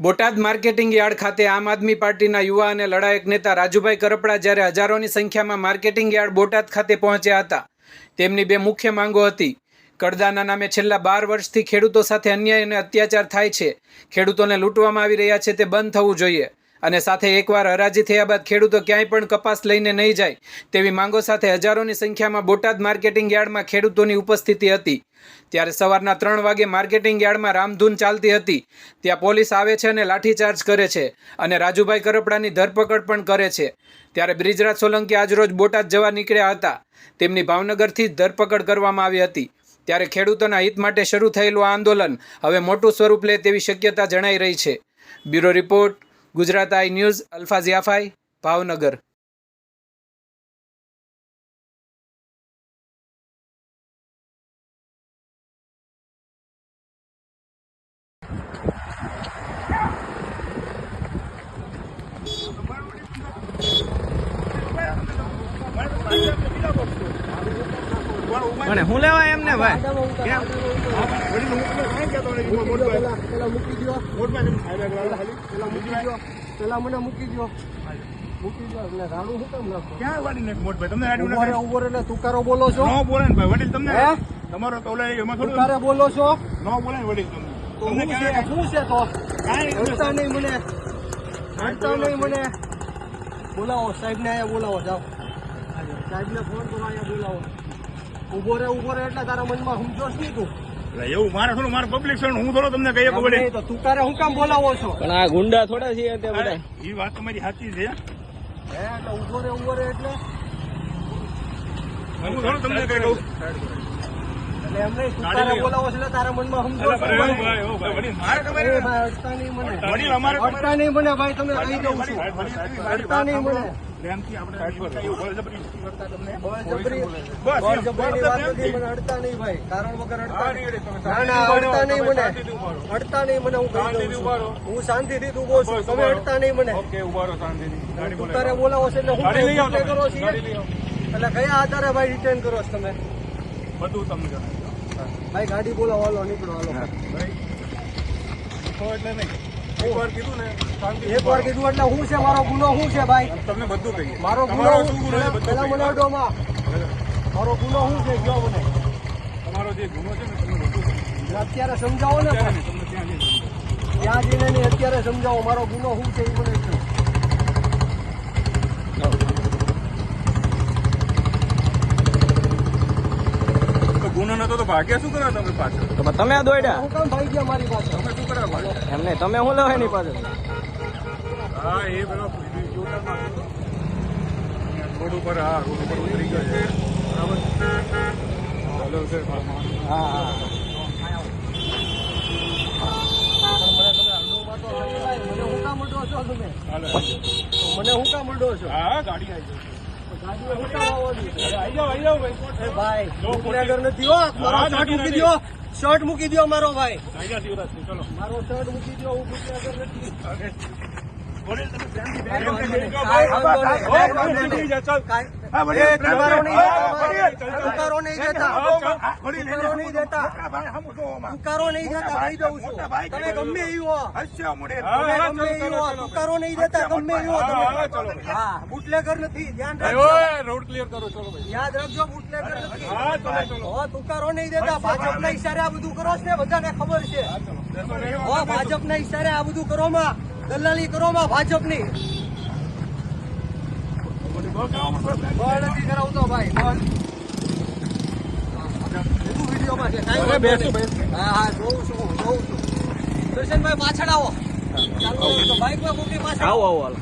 Botad marketing yard ખાતે આમ આદમી પાર્ટીના યુવા અને લડાયક નેતા રાજુભાઈ કરપડા જ્યારે હજારોની સંખ્યામાં માર્કેટિંગ યાર્ડ બોટાદ ખાતે પહોંચ્યા હતા, તેમની બે મુખ્ય માંગો હતી. કડદાના નામે છેલ્લા બાર વર્ષથી ખેડૂતો સાથે અન્યાય અને અત્યાચાર થાય છે. ખેડૂતોને લૂંટવામાં આવી રહ્યા છે તે બંધ થવું જોઈએ. અને સાથે એકવાર હરાજી થયા બાદ ખેડૂતો ક્યાંય પણ કપાસ લઈને નહીં જાય, તેવી માંગો સાથે હજારોની સંખ્યામાં બોટાદ માર્કેટિંગ યાર્ડમાં ખેડૂતોની ઉપસ્થિતિ હતી. ત્યારે સવારના ત્રણ વાગે માર્કેટિંગ યાર્ડમાં રામધૂન ચાલતી હતી. ત્યાં પોલીસ આવે છે અને લાઠીચાર્જ કરે છે અને રાજુભાઈ કરપડાની ધરપકડ પણ કરે છે. ત્યારે બ્રિજરાજ સોલંકી આજરોજ બોટાદ જવા નીકળ્યા હતા. તેમની ભાવનગરથી ધરપકડ કરવામાં આવી હતી. ત્યારે ખેડૂતોના હિત માટે શરૂ થયેલું આ આંદોલન હવે મોટું સ્વરૂપ લે તેવી શક્યતા જણાઈ રહી છે. Bureau report Gujarat I news alpha ઝિયાફાઈ ભાવનગર. અને હું લેવા એમને ભાઈ? દો પેલા મને મૂકી દો મૂકી દો એટલે રાડું કામ નાખો? ક્યાં વાળી નાખ તમને આડું ઊભો ઊભો એટલે તુકારો બોલો છો. ન બોલે ભાઈ વડીલ તમને? હે? તમારો તો ઓલા એમાં થોડું તુકારે બોલો છો? ન બોલે વડીલ તમને? હું શું છે? તો? કાંઈ નથી. નહીં મને. હડતા નહીં મને. બોલાવો સાહેબ ને અહીંયા બોલાવો જાઓ. સાહેબ ને ફોન કરો અહીંયા બોલાવો. ઊભો રે ઊભો રે એટલે તારા મનમાં સમજો જ નહીં તું. એવું મારે થોડું મારે પબ્લિક છે હું થોડો તમને કહીએ નહીં હું કામ બોલાવો છો? પણ આ ગુંડા થોડા છીએ તે બધા. એ વાત તમારી સાચી છે. હે એટલે ઊભો રે ઊભો રે એટલે? હું થોડું તમને કઈ કહું? એટલે એમ નહીં તુકારે બોલાવો છો તારા મનમાં સમજો. ભાઈ, મને. અડતા નહીં મને ભાઈ તમે કહી દઉં છું. અડતા નહીં મને. પ્રેમથી આપણે અડતા નહીં ભાઈ. કારણ વગર અડતા મને. ઊભા અડતા નહીં મને હું હું શાંતિથી જ છું. તમે ઊભા અડતા નહીં મને. ઓકે ઊભા શાંતિથી. બોલાવો. તારે બોલાવો છે એટલે હું કરો. છીએ. એટલે કયા આધારે ભાઈ રિટર્ન કરો છો તમે? બધું તમને ભાઈ ગાડી બોલાવો હાલો નીકળો હાલો. એટલે નહીં. એક વાર કીધું ને શાંતિ એક વાર કીધું એટલે શું છે મારો ગુનો શું છે ભાઈ? તમને બધું કહીએ. મારો ગુનો શું ગુનો છે પેલા મને અડોમાં મારો ગુનો શું છે કયો મને? તમારો જે ગુનો છે ને તમને બધું અત્યારે સમજાવો ને ત્યાં જઈને અત્યારે સમજાવો મારો ગુનો શું છે એ મને કહો. તો ગુનો નતો તો ભાગ્યા શું કરો તમે પાછળ? તો તમે દોડ્યા હું કામ ભાઈ ગયા મારી પાસે. તમે શું કરવા પાછળ એમ નહીં તમે શું લેવા એની પાછળ? હા એ પેલો રોડ ઉપર હા રોડ ઉપર ઉતરી ગયો છે. બરાબર? હા. હા મને હું કામ છો તમે? મને હું કામ અડો છો? હા ગાડી આવી શર્ટ મૂકી દો મારો ભાઈ મારો શર્ટ મૂકી દ્યો હું બુટલેગર નથી વાંધો નહીં, દેતા. નહીં નહીં કહી દઉં છું. તમે ગમે એવું હો. હસ્યો મોઢે. તમે ગમે ઈ હો. તુકારો નહીં દેતા ગમે ઈ હો હા, હા, તમે હા બુટલેગર નથી. ધ્યાન રાખજો. રોડ ક્લિયર કરો ચલો યાદ રાખજો બુટલેગર નથી. હા તુકારો નહીં દેતા ભાજપના ઈશારે આ બધું કરો છે ને બધાને ખબર છે. હો ભાજપના ઈશારે આ બધું કરો માં. દલાલી કરો માં ભાજપની. પાછળ આવો આવો આવો.